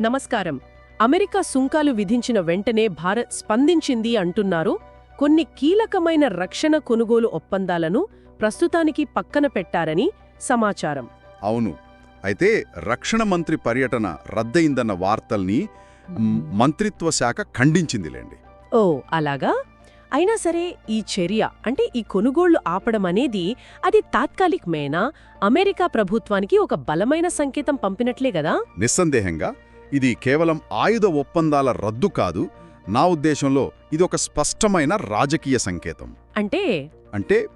నమస్కారం. అమెరికా సుంకాలు విధించిన వెంటనే భారత్ స్పందించింది అంటున్నారు. కొన్ని కీలకమైన రక్షణ కొనుగోలు ఒప్పందాలను ప్రస్తుతానికి పక్కన పెట్టారని సమాచారం. అవును. అయితే రక్షణ మంత్రి పర్యటన రద్దయిందన్న వార్తల్ని మంత్రిత్వ శాఖ ఖండించిందిలేండి. ఓ అలాగా? అయినా సరే ఈ చర్య అంటే ఈ కొనుగోళ్ళు ఆపడం అనేది అది తాత్కాలికమేనా? అమెరికా ప్రభుత్వానికి ఒక బలమైన సంకేతం పంపినట్లే గదా నిస్సందేహంగా ఇది కేవలం ఆయుధ ఒప్పందాల రద్దు కాదు నా ఉద్దేశంలో ఇది ఒక స్పష్టమైన రాజకీయ సంకేతం. అంటే? అంటే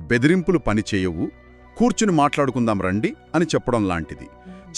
బెదిరింపులు పనిచేయవు కూర్చుని మాట్లాడుకుందాం రండి అని చెప్పడం లాంటిది.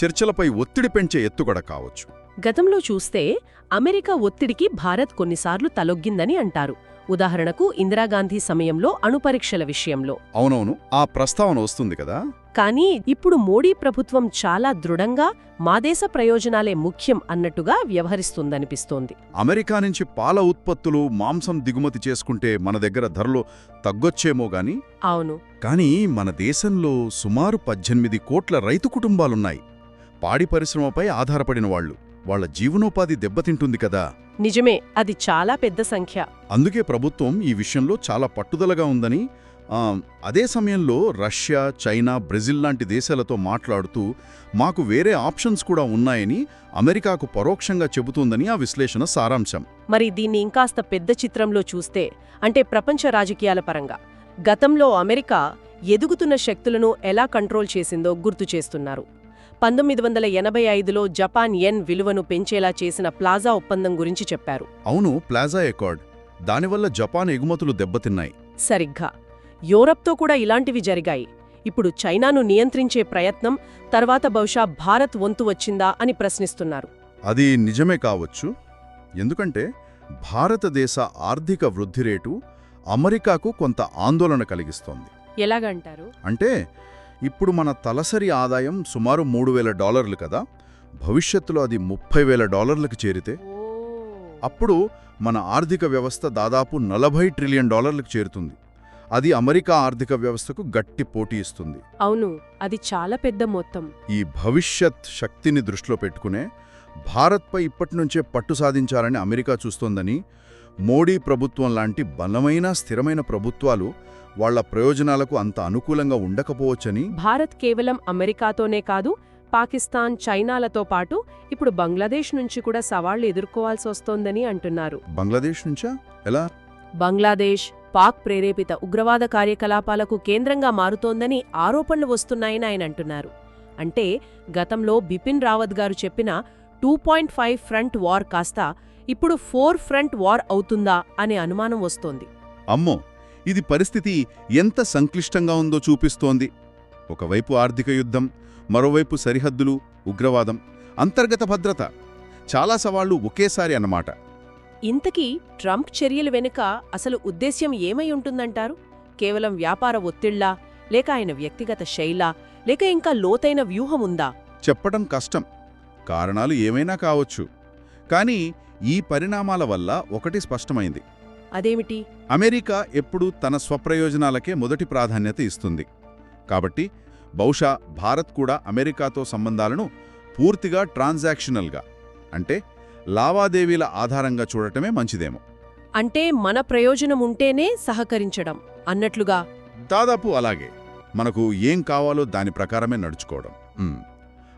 చర్చలపై ఒత్తిడి పెంచే ఎత్తుగడ కావచ్చు. గతంలో చూస్తే అమెరికా ఒత్తిడికి భారత్ కొన్నిసార్లు తలొగ్గిందని అంటారు. ఉదాహరణకు ఇందిరాగాంధీ సమయంలో అణుపరీక్షల విషయంలో. అవునవును ఆ ప్రస్తావన వస్తుంది కదా? కానీ ఇప్పుడు మోడీ ప్రభుత్వం చాలా దృఢంగా మా దేశ ప్రయోజనాలే ముఖ్యం అన్నట్టుగా వ్యవహరిస్తుందనిపిస్తోంది. అమెరికా నుంచి పాల ఉత్పత్తులు మాంసం దిగుమతి చేసుకుంటే మన దగ్గర ధరలు తగ్గొచ్చేమో గాని? అవును. కానీ మన దేశంలో సుమారు పద్దెనిమిది కోట్ల రైతు కుటుంబాలున్నాయి. పాడి పరిశ్రమపై ఆధారపడిన వాళ్ళు. వాళ్ళ జీవనోపాధి దెబ్బతింటుంది కదా. నిజమే అది చాలా పెద్ద సంఖ్య. అందుకే ప్రభుత్వం ఈ విషయంలో చాలా పట్టుదలగా ఉందని అదే సమయంలో రష్యా చైనా బ్రెజిల్ లాంటి దేశాలతో మాట్లాడుతూ మాకు వేరే ఆప్షన్స్ కూడా ఉన్నాయని అమెరికాకు పరోక్షంగా చెబుతోందని ఆ విశ్లేషణ సారాంశం. మరి దీన్ని ఇంకాస్త పెద్ద చిత్రంలో చూస్తే అంటే ప్రపంచ రాజకీయాల పరంగా గతంలో అమెరికా ఎదుగుతున్న శక్తులను ఎలా కంట్రోల్ చేసిందో గుర్తు చేస్తున్నారు. పంతొమ్మిది వందల ఎనభై ఐదులో జపాన్ యెన్ విలువను పెంచేలా చేసిన ప్లాజా ఒప్పందం గురించి చెప్పారు. అవును ప్లాజా ఎకార్డ్. దానివల్ల జపాన్ ఎగుమతులు దెబ్బతిన్నాయి. సరిగ్గా. యూరప్తో కూడా ఇలాంటివి జరిగాయి. ఇప్పుడు చైనాను నియంత్రించే ప్రయత్నం తర్వాత బహుశా భారత్ వంతు వచ్చిందా అని ప్రశ్నిస్తున్నారు. అది నిజమే కావచ్చు. ఎందుకంటే భారతదేశ ఆర్థిక వృద్ధి రేటు అమెరికాకు కొంత ఆందోళన కలిగిస్తోంది. ఎలాగంటారు? అంటే ఇప్పుడు మన తలసరి ఆదాయం సుమారు మూడు వేల డాలర్లు కదా. భవిష్యత్తులో అది ముప్పై వేల డాలర్లకు చేరితే? అప్పుడు మన ఆర్థిక వ్యవస్థ దాదాపు నలభై ట్రిలియన్ డాలర్లకు చేరుతుంది. అది అమెరికా ఆర్థిక వ్యవస్థకు గట్టి పోటీ ఇస్తుంది. అవును అది చాలా పెద్ద మొత్తం. ఈ భవిష్యత్ శక్తిని దృష్టిలో పెట్టుకునే భారత్పై ఇప్పటినుంచే పట్టు సాధించాలని అమెరికా చూస్తోందని మోడీ ప్రభుత్వం లాంటి బలమైన స్థిరమైన ప్రభుత్వాలు వాళ్ళ ప్రయోజనాలకు అంత అనుకూలంగా ఉండకపోవచ్చని భారత్ కేవలం అమెరికాతోనే కాదు పాకిస్తాన్ చైనాలతో పాటు ఇప్పుడు బంగ్లాదేశ్ నుంచి కూడా సవాళ్ళు ఎదుర్కోవాల్సి వస్తోందని అంటున్నారు. బంగ్లాదేశ్ నుంచా? ఎలా? బంగ్లాదేశ్ పాక్ ప్రేరేపిత ఉగ్రవాద కార్యకలాపాలకు కేంద్రంగా మారుతోందని ఆరోపణలు వస్తున్నాయని ఆయన అంటున్నారు. అంటే గతంలో బిపిన్ రావత్ గారు చెప్పిన two point five front war కాస్త ఇప్పుడు ఫోర్ ఫ్రంట్ వార్ అవుతుందా అనే అనుమానం వస్తోంది. అమ్మో! ఇది పరిస్థితి ఎంత సంక్లిష్టంగా ఉందో చూపిస్తోంది. ఒకవైపు ఆర్థిక యుద్ధం మరోవైపు సరిహద్దులు ఉగ్రవాదం అంతర్గత భద్రత. చాలా సవాళ్ళు ఒకేసారి అన్నమాట. ఇంతకీ ట్రంప్ చర్యల వెనుక అసలు ఉద్దేశ్యం ఏమై ఉంటుందంటారు? కేవలం వ్యాపార ఒత్తిళ్ళా లేక ఆయన వ్యక్తిగత శైలా? లేక ఇంకా లోతైన వ్యూహముందా? చెప్పడం కష్టం. కారణాలు ఏమైనా కావచ్చు. కానీ ఈ పరిణామాల వల్ల ఒకటి స్పష్టమైంది. అదేమిటి? అమెరికా ఎప్పుడూ తన స్వప్రయోజనాలకే మొదటి ప్రాధాన్యత ఇస్తుంది. కాబట్టి బహుశా భారత్ కూడా అమెరికాతో సంబంధాలను పూర్తిగా ట్రాన్సాక్షనల్గా అంటే లావాదేవీల ఆధారంగా చూడటమే మంచిదేమో. అంటే మన ప్రయోజనం ఉంటేనే సహకరించడం అన్నట్లుగా? దాదాపు అలాగే. మనకు ఏం కావాలో దాని ప్రకారమే నడుచుకోవడం.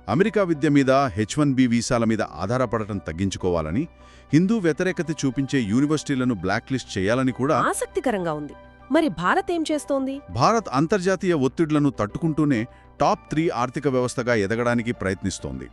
అమెరికా విద్య మీద హెచ్ వన్ బి వీసాల మీద ఆధారపడటం తగ్గించుకోవాలని హిందూ వ్యతిరేకత చూపించే యూనివర్సిటీలను బ్లాక్ లిస్ట్ చేయాలని కూడా ఆసక్తికరంగా ఉంది. మరి భారత్ ఏం చేస్తోంది? భారత్ అంతర్జాతీయ ఒత్తిడులను తట్టుకుంటూనే టాప్ త్రీ ఆర్థిక వ్యవస్థగా ఎదగడానికి ప్రయత్నిస్తోంది.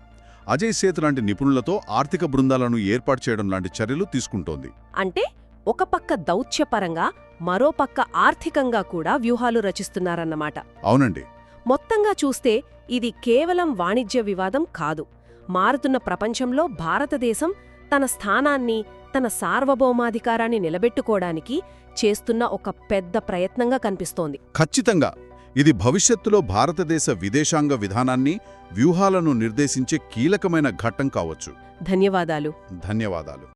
అజయ్ సేత్ లాంటి నిపుణులతో ఆర్థిక బృందాలను ఏర్పాటు చేయడం లాంటి చర్యలు తీసుకుంటోంది. అంటే ఒక పక్క దౌత్యపరంగా మరో పక్క ఆర్థికంగా కూడా వ్యూహాలు రచిస్తున్నారన్నమాట. అవునండి. మొత్తంగా చూస్తే ఇది కేవలం వాణిజ్య వివాదం కాదు. మారుతున్న ప్రపంచంలో భారతదేశం తన స్థానాన్ని తన సార్వభౌమాధికారాన్ని నిలబెట్టుకోవడానికి చేస్తున్న ఒక పెద్ద ప్రయత్నంగా కనిపిస్తోంది. ఖచ్చితంగా. ఇది భవిష్యత్తులో భారతదేశ విదేశాంగ విధానాన్ని వ్యూహాలను నిర్దేశించే కీలకమైన ఘట్టం కావచ్చు. ధన్యవాదాలు. ధన్యవాదాలు.